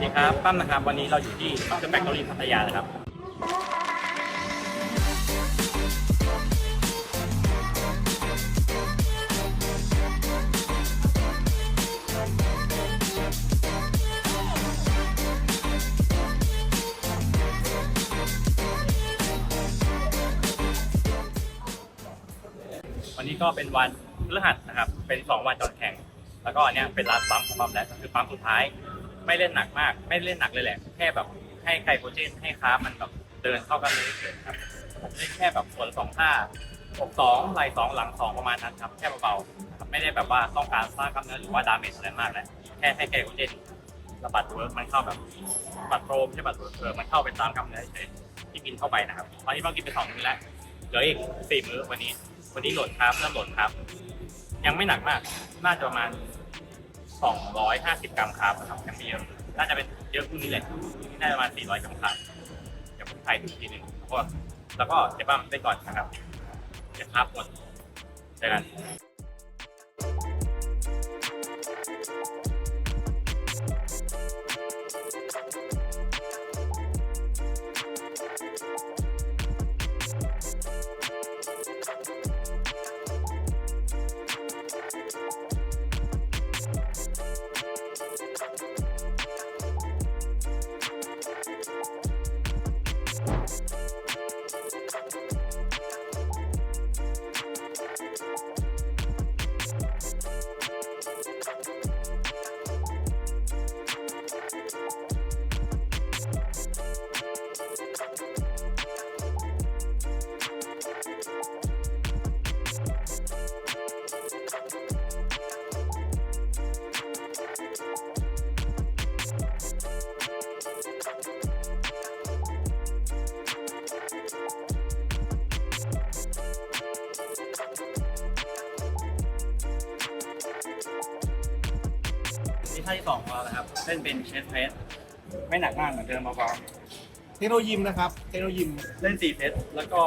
วัสดีครับปั้มนะครับวันนี้เราอยู่ที่เดอะแฟคทอรี่พัทยานะครับวันนี้ก็เป็นวันพฤหัสนะครับ เป็นสองวันก่อนแข่ง แล้วก็อันเนี้ยเป็นลาสปั๊มของปั๊มแล้วก็คือปั๊มสุดท้าย ไม่เล่นหนักมาก ไม่เล่นหนักเลยแหละ แค่แบบให้ไกลโคเจนให้ค้ามันแบบเดินเข้ากันเลยเฉยๆครับผมเล่นแค่แบบส่วนสองท่าอกสองไหล่สองหลังสองประมาณนั้นครับแค่เบาๆครับไม่ได้แบบว่าต้องการสร้างกล้ามเนื้อหรือว่าดาเมจอะไรมากแล้วแค่ให้ไกลโคเจนระบัดเวิร์กมันเข้าแบบบัดโปรไม่ใช่บัดเวิร์กเออมันเข้าไปตามกล้ามเนื้อเฉยๆที่กินเข้าไปนะครับตอนนี้เรากินไปสองมื้อแล้วเหลืออีกสี่มื้อวันนี้วันนี้โหลดครับเริ่มโหลดครับ ยังไม่หนักมากน่าจะประมาณ 250 กรัมครับครับแคมเปญน่าจะเป็นเยอะพวกนี้แหละที่น่าจะประมาณ 400 กรัมครับเดี๋ยวผมไทยดูอีกทีหนึ่งพว่าแล้วก็เก็บบ้ามได้ก่อนนะครับเดี๋ยวครับหมดเจอกัน นี่ท่าที่สองของเรานะครับเล่นเป็นเชสเพสไม่หนักมากเหมือนเดิมเบาเทคโนโลยีนะครับ เทคโนโลยีๆเล่นสี่เพสแล้วก็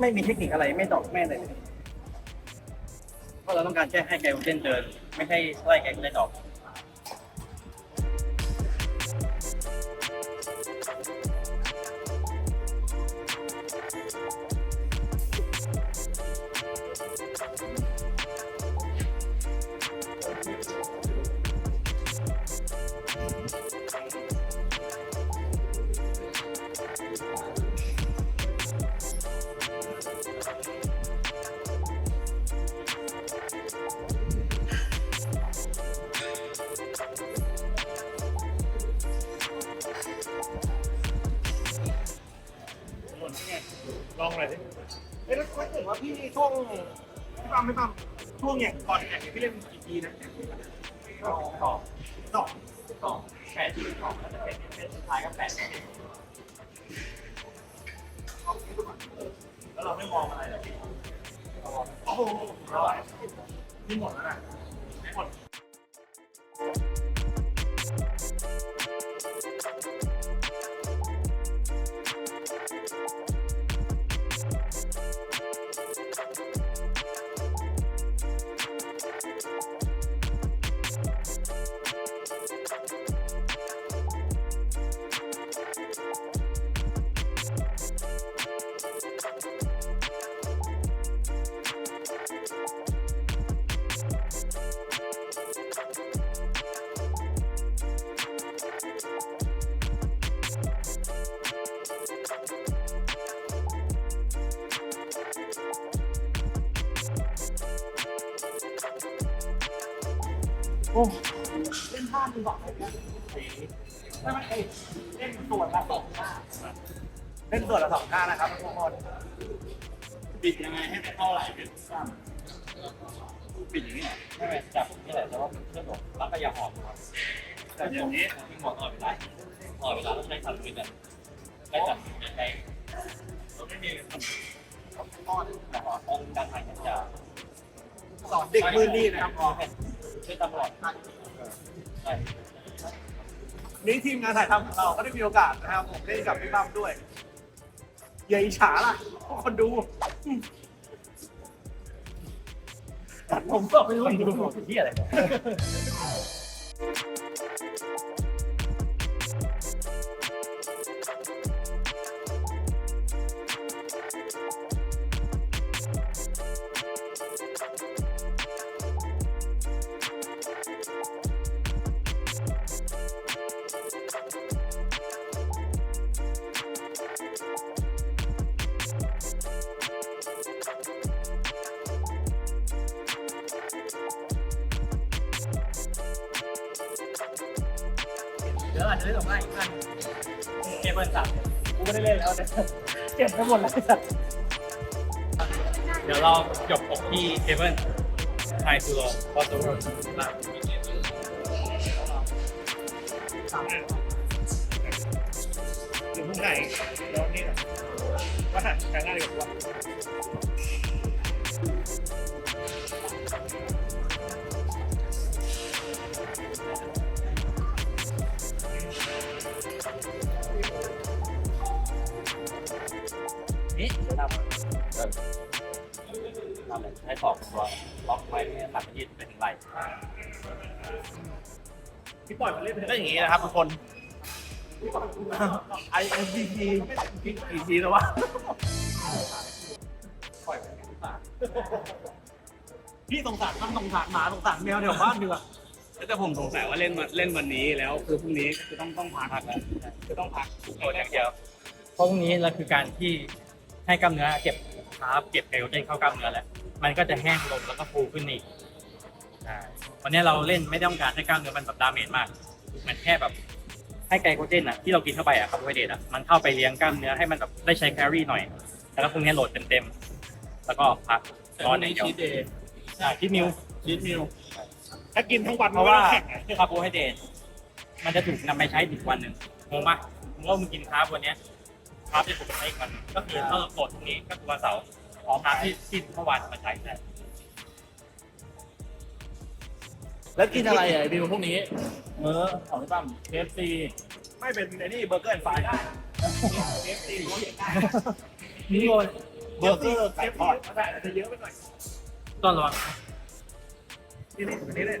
ไม่มีเทคนิคอะไรไม่ดอกไม่อะไรเลย เราต้องการแค่ให้ไกลเส้นเดิน ไม่ให้ไล่ไกลเล่นออก หน่อยสิเอ้ยแล้วถ้าเกิดว่าพี่ช่วงพี่ปั๊มไม่ปั๊มช่วงเนี่ยก่อนแข่งเนี่ยพี่เล่นกี่ทีนะสองสองสองสองแปดสองแล้วจะเป็นเพสสุดท้ายก็แปดแล้วเราไม่มองอะไรเลยโอ้โหเรานี่หมดแล้วนะ อ้เล่นท่าดีกว่าเลยนะไม่ไม่เล่นส่วนละสองท่าเล่นส่วนละสองท่านะครับทุกคนปิดยังไงให้เท่าไหร่เป็นปิดอย่างนี้เหรอไม่ไม่จับนี่แหละแต่ว่าเพื่อนบอกแล้วก็อย่าหอบครับแต่อย่างนี้มีหมดตลอดเวลาตลอดเวลาต้องใช้ขันมือกันใช้ขันมือใช้เราไม่มีข้อแต่ว่าองค์การถ่ายจะสอนเด็กมือนี่นะครับ พอช่วยตลอดใช่นี่ทีมงานถ่ายทำของเราก็ได้มีโอกาสนะครับผมได้กับพี่ตั้มด้วยอย่าอิจฉาล่ะพวกคนดูตัดผมก็ไม่รู้ไม่รู้ที่อะไร ดี๋ยวอาจจะได้สองหน้าอีกอันเคเบิลสามกูไม่ได้เล่นแล้วเนี่ยเก็บไปหมดแล้วไอ้สัตว์เดี๋ยวเราจบปกที่เคเบิลไททูโรพอตูโรล่างอยู่ข้างในแล้วนี่ว่าหันแปลงหน้าดีกว่า ทำทำเลยใช้สองตัวล็อกไว้ให้หลังยืดไปถึงไหลพี่ปล่อยมาเล่นไปก็อย่างนี้นะครับทุกคน I M D T กี่ทีแล้ววะปล่อยไปพี่สงสารทั้งสงสารหมาสงสารแมวแถวบ้านดีกว่าแต่ผมสงสัยว่าเล่นเล่นวันนี้แล้วคือพรุ่งนี้คือต้องต้องพักแล้วคือต้องพักโดนอย่างเดียวเพราะพวกนี้เราคือการที่ ให้กล้ามเนื้อเก็บคาร์บเก็บไกลโคเจนเข้ากล้ามเนื้อแหละมันก็จะแห้งลงแล้วก็ฟูขึ้นอีกใช่วันนี้เราเล่นไม่ต้องการให้กล้ามเนื้อมันแบบดาเมจมากเหมือนแค่แบบให้ไกลโคเจนอะที่เรากินเข้าไปอะคาร์โบไฮเดรตอะมันเข้าไปเลี้ยงกล้ามเนื้อให้มันแบบได้ใช้แคลอรี่หน่อย แล้วก็พวกนี้โหลดเต็มๆแล้วก็พักร้อนอย่างเดียวชีสเดย์ใช่ที่มิวชีสมิลถ้ากินทั้งวันเพราะว่าแข่งไงคาร์โบไฮเดรตมันจะถูกนำไปใช้อีกวันหนึ่งงงปะมึงว่ามึงกินคาร์บวันเนี้ยคาร์บจะถูกใช้อีกวันหนึ่งก็คือถ้าเราโหลดพรุ่งนี้ก็คือวันเสาร์ขอคาร์บที่ที่เมื่อวานมาใช้ได้แล้วกินอะไรอะบิวพวกนี้มื้อของพี่ปั้ม KFC ไม่เป็นไอ้นี่เบอร์เกอร์แอนด์ไฟร์ได้เอฟซีนี่โอนเบอร์เกอร์ไก่ทอดได้อาจจะเยอะไปหน่อยต้อนระวังนี่นี่อันนี้เล่น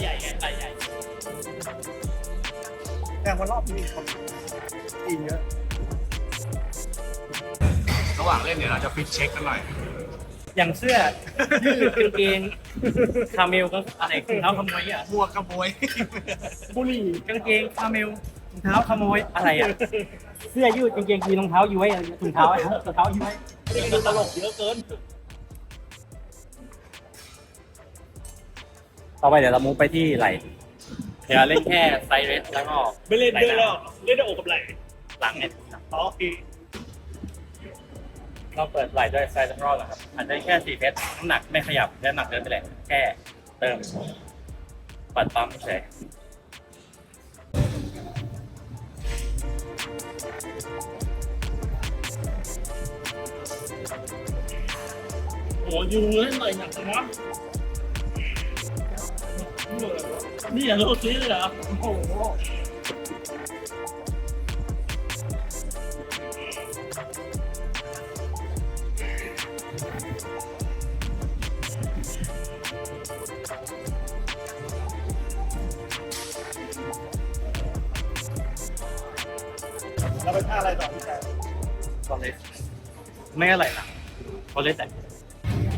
ใหญ่ไงอะไรใหญ่แต่วันรอบนี้มีคนกินเยอะระหว่างเล่นเดี๋ยวเราจะฟิตเช็คกันหน่อย อย่างเสื้อยืดกางเกงคาเมลก็อะไรรองเท้าขโมยอะบัวกระโมย บุหรี่กางเกงคาเมลรองเท้าขโมยอะไรอะ เสื้อยืดกางเกงยีนรองเท้าย้วยอะไรถุงเท้าอะถุงเท้าย้วยนี่คือตลกเยอะเกิน ต่อไปเดี๋ยวเรามูฟไปที่ไหล่เดี๋ยวเล่นแค่ไซเรสแล้วก็ไม่เล่นด้วยแล้วเล่นด้วยอกกับไหล่หลังเนี่ยอ๋อโอเคเราเปิดไหล่ด้วยไซส์รอบนะครับอาจจะแค่สี่เพชรน้ำหนักไม่ขยับและน้ำหนักเดินไปแหละแค่เติมปัดปั๊มเฉยโอ้ยูเล่นหน่อยหนักจังวะ นี่อย่าโลดซีเลยเหรอ โอ้โหเราไปท่าอะไรต่อพี่แจ๊คตอนเล็กไม่อะไรนะตอนเล็กแต่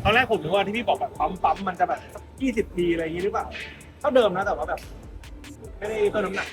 ตอนแรกผมนึกว่าที่พี่บอกแบบปั๊มปั๊มมันจะแบบยี่สิบทีอะไรอย่างนี้หรือเปล่า เท่าเดิมนะแต่ว่าแบบ ไม่ได้เพิ่มน้ำหนัก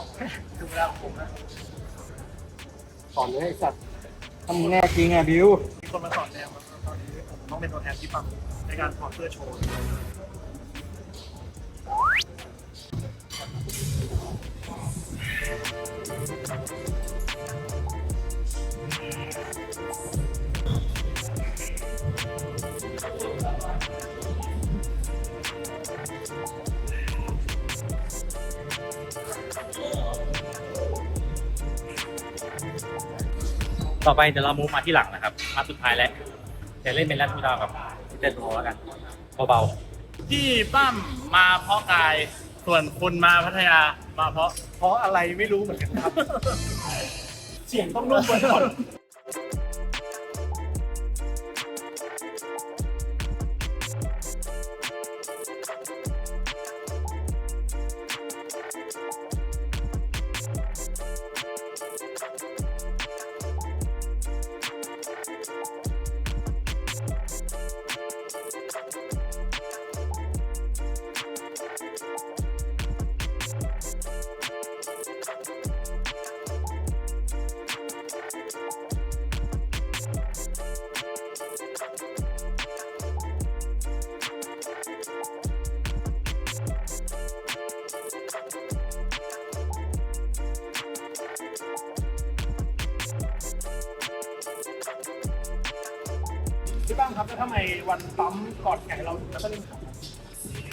อโชว์บ้างดีกว่าดูเวลาของผมนะสอนเลยไอ้สัตว์ทำแน่จริงอะบิว มีคนมาสอนแนวครับตอนนี้ผมต้องเป็นตัวแทนที่ปังในการถอดเสื้อโชว์ ต่อไปเดี๋ยวเรามูฟมาที่หลังนะครับ มาสุดท้ายแล้วเดี๋ยวเล่นเป็นแรดมิดาวกับเจนโรแล้วกันเบาที่ปั้มมาเพราะกาย ส่วนคุณมาพัทยามาเพราะ เพราะอะไรไม่รู้เหมือนกันครับ เสียงต้องนุ่มไว้ก่อน พี่ป้ามครับแล้วทำไมวันปั๊มก่อนแข่งเราถึงจะต้อง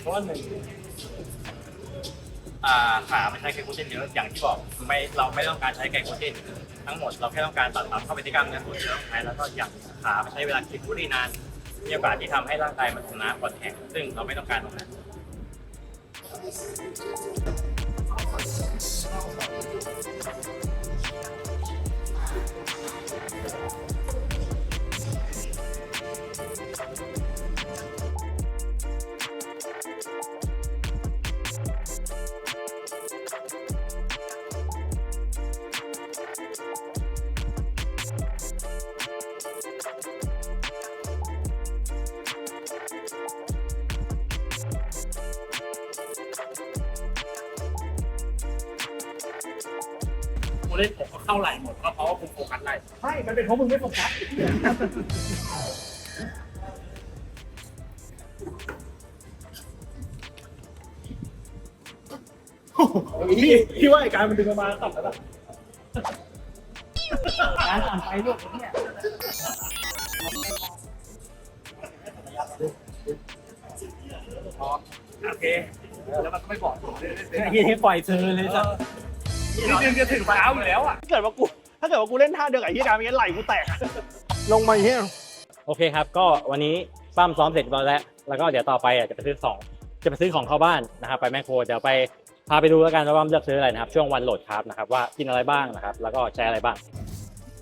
เพราะว่าหนึ่งอ่าขาไม่ใช้ไกลโคเจนเยอะอย่างที่บอกไม่เราไม่ต้องการใช้ไกลโคเจนทั้งหมดเราแค่ต้องการตัดตับเข้าไปที่กล้ามเนื้อส่วนที่เราใช้แล้วก็อย่างขาไม่ใช้เวลาคิดผู้ดีนานมีโอกาสที่ทำให้ร่างกายมันทำน้ำก่อนแข่งซึ่งเราไม่ต้องการตรงนั้น เล่นผมก็เข้าไหลหมดก็เพราะว่ากูโฟกัสไหลใช่ มันเป็นเพราะมึงไม่โฟกัสพี่พี่ว่าไอ้การมันดึงมาตัดแล้วป่ะการอ่านไปลูกเนี่ยโอเค แล้วมันก็ไม่บอกผมเลยไอ้ที่ปล่อยเธอเลยจ้ะ นี่นึงจะถึงเท้าอยู่แล้วอะถ้าเกิดว่ากู ถ้าเกิดว่ากูเล่นท่าเดียวกับไอ้ที่การมีไหลกูแตก ลงมาอย่างเงี้ยโอเคครับ ก็วันนี้ปั้มซ้อมเสร็จเรียบร้อยแล้ว แล้วก็เดี๋ยวต่อไปอะจะไปซื้อของจะไปซื้อของเข้าบ้านนะครับไปแมคโครเดี๋ยวไปพาไปดูแล้วกันว่าปั้มเลือกซื้ออะไรนะครับ ช่วงวันโหลดครับนะครับว่ากินอะไรบ้างนะครับ แล้วก็ใช้อะไรบ้าง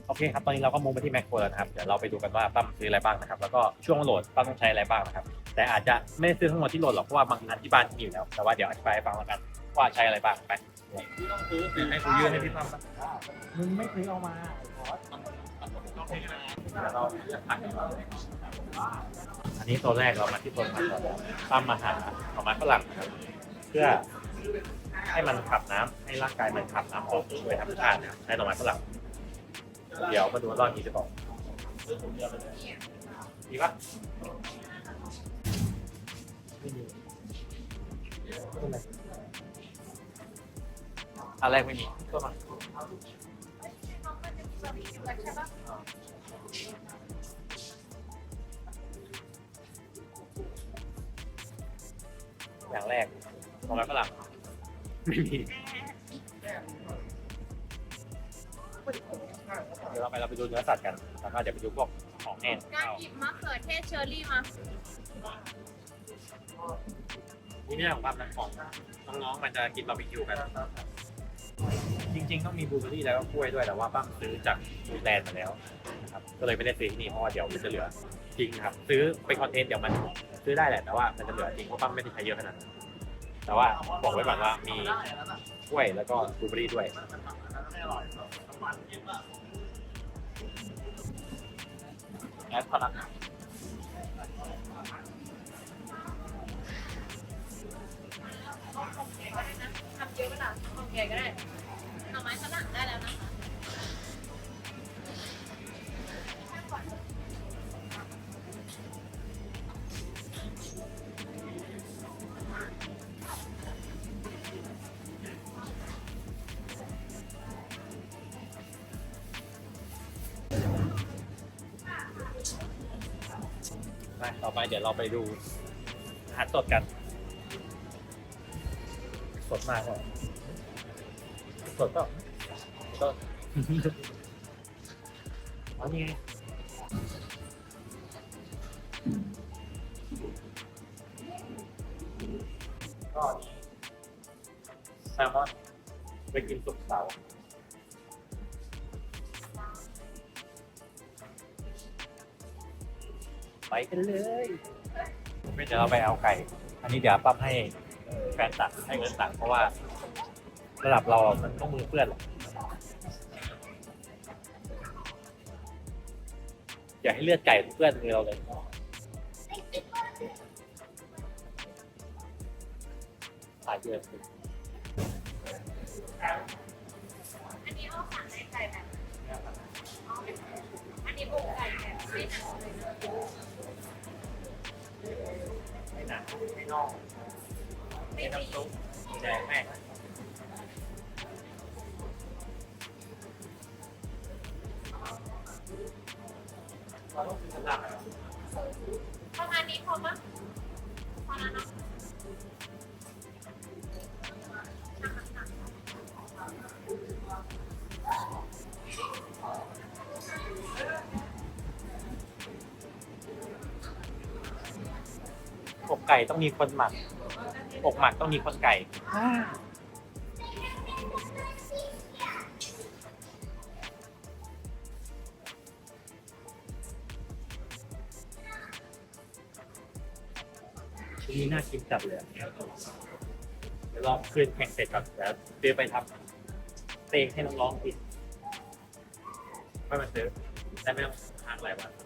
โอเคครับ ตอนนี้เราก็มุ่งไปที่แมคโครแล้วนะครับ เดี๋ยวเราไปดูกันว่าปั้มซื้ออะไรบ้างนะครับ แล้วก็ช่วงโหลดปั้มต้องใช้อะไรบ้างนะครับ แต่อาจจะไม่ได้ซื้อทั้งหมดที่โหลดหรอก เพราะว่าบางอันที่บ้านมีอยู่แล้ว แต่ว่าเดี๋ยวอธิบายให้ฟังแล้วกัน ว่าใช้อะไรบ้างไปต้องซื้อให้กูยื่นให้พี่ปั้มมึงไม่เคยเอามาเดี๋ยวเราจะพักกันก่อนอันนี้ตัวแรกเรามาที่ตัวผักก่อนปั้มมาหาหน่อไม้ฝรั่งนะครับเพื่อให้มันขับน้ำให้ร่างกายมันขับน้ำออกโดยธรรมชาตินะครับในหน่อไม้ฝรั่งเดี๋ยวมาดูว่ารอบนี้จะบอกดีปะ อันแรกไม่มีก็มาอย่างแรกหน่อไม้ฝรั่งไม่มี เดี๋ยวเราไปเราไปดูเนื้อสัตว์กันแล้วก็เดี๋ยวไปดูพวกของแห้งการหยิบมะเขือเทศเชอร์รี่มานี่ไม่ใช่ของปั๊มนะของน้องๆมันจะกินบาร์บีคิวกัน จริง ๆ ต้องมีบลูเบอร์รี่แล้วก็กล้วยด้วยแต่ว่าปั๊มซื้อจากฟูดแลนด์มาแล้วนะครับก็เลยไม่ได้ซื้อที่นี่เพราะว่าเดี๋ยวมันจะเหลือจริงครับ ซื้อเป็นคอนเทนต์เดี๋ยวมันซื้อได้แหละแต่ว่ามันจะเหลือจริงเพราะปั๊มไม่ได้ใช้เยอะขนาดนั้นแต่ว่าบอกไว้ก่อนว่ามีกล้วยแล้วก็บลูเบอร์รี่ด้วยแอดพลังทำเยอะไปปะล่ะโอเคก็ได้ ไปต่อไปเดี๋ยวเราไปดูอาหารสดกัน สดมากเลยสดก็ก็อ๋อนี่ไงก็นี่แซลมอนไปกินสุกร์เสาร์ ไปกันเลยไม่เดี๋ยวเราไปเอาไก่ อันนี้เดี๋ยวปั๊บให้แฟนตักให้เงินตักเพราะว่า ระดับเราอะมันต้องมือเปื้อนหรอกอย่าให้เลือดไก่เปื้อนมือเราเลยตายเยอะอันนี้เอาสั่งในไก่แบบอันนี้บุกไก่แบบ ไม่หนักเลยนะไม่หนักไม่นอกไม่น้ำซุปแดงแม่ กไก่ต้องมีคนหมัก อกหมักต้องมีคนไก่ชิ้นนี้น่ากินจัดเลยเดี๋ยวรอบคืนแข่งเสร็จก่อนแล้วซื้อไปทำเตงให้น้องๆกินไม่มาซื้อได้ไม่ต้องทางหลายวัน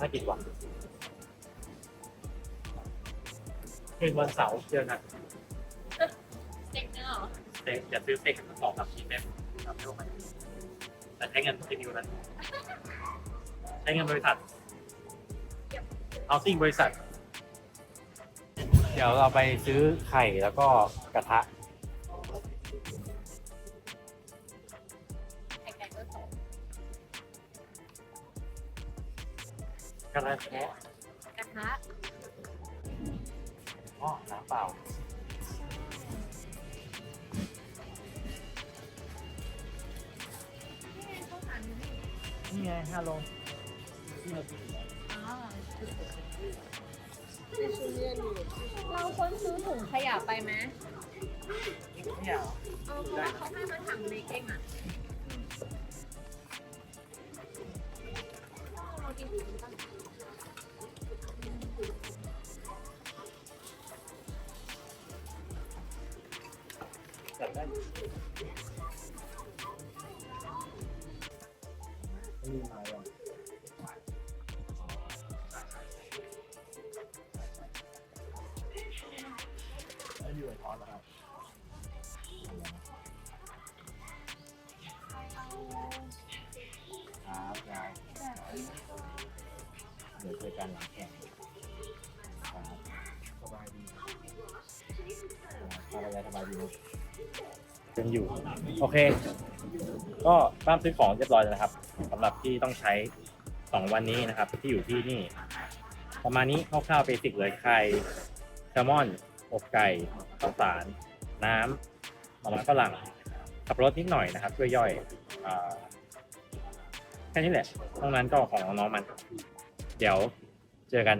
น่ากินว่ะคืนวันเสาร์เจอกันสเต็กเนื้อเหรอเต็งอย่าซื้อเต็งสองสามชิ้นได้ไหมทำไม่ไหวแต่ใช้เงินที่นิวนั้นใช้เงินบริษัทเอาซิ่งบริษัท เดี๋ยวเราไปซื้อไข่แล้วก็กระทะ ระทะแท้กระทะอ๋อน้ำเปล่านี่ข้าวสารอยู่นี่นี่ไงห้าโลอ๋อเราควรซื้อถุงขยะไปไหมไม่อยาเออเพราะว่าเขาให้มาถังเล็กเองอะ เดี๋ยเจอกันหลังแข่งครับสบายดีครับสบายสบายดีนะยังอยู่ โอเค ก็บ้านซื้อของเรียบร้อยแล้วนะครับสำหรับที่ต้องใช้สองวันนี้นะครับ ที่อยู่ที่นี่ ประมาณนี้คร่าวๆเบสิกเลยไข่แซลมอนอกไก่ข้าวสาร น้ำหน่อไม้ฝรั่งขับรถนิดหน่อยนะครับช่วยย่อยอแค่นี้แหละตรงนั้นก็ของน้องๆมัน เดี๋ยวเจอกัน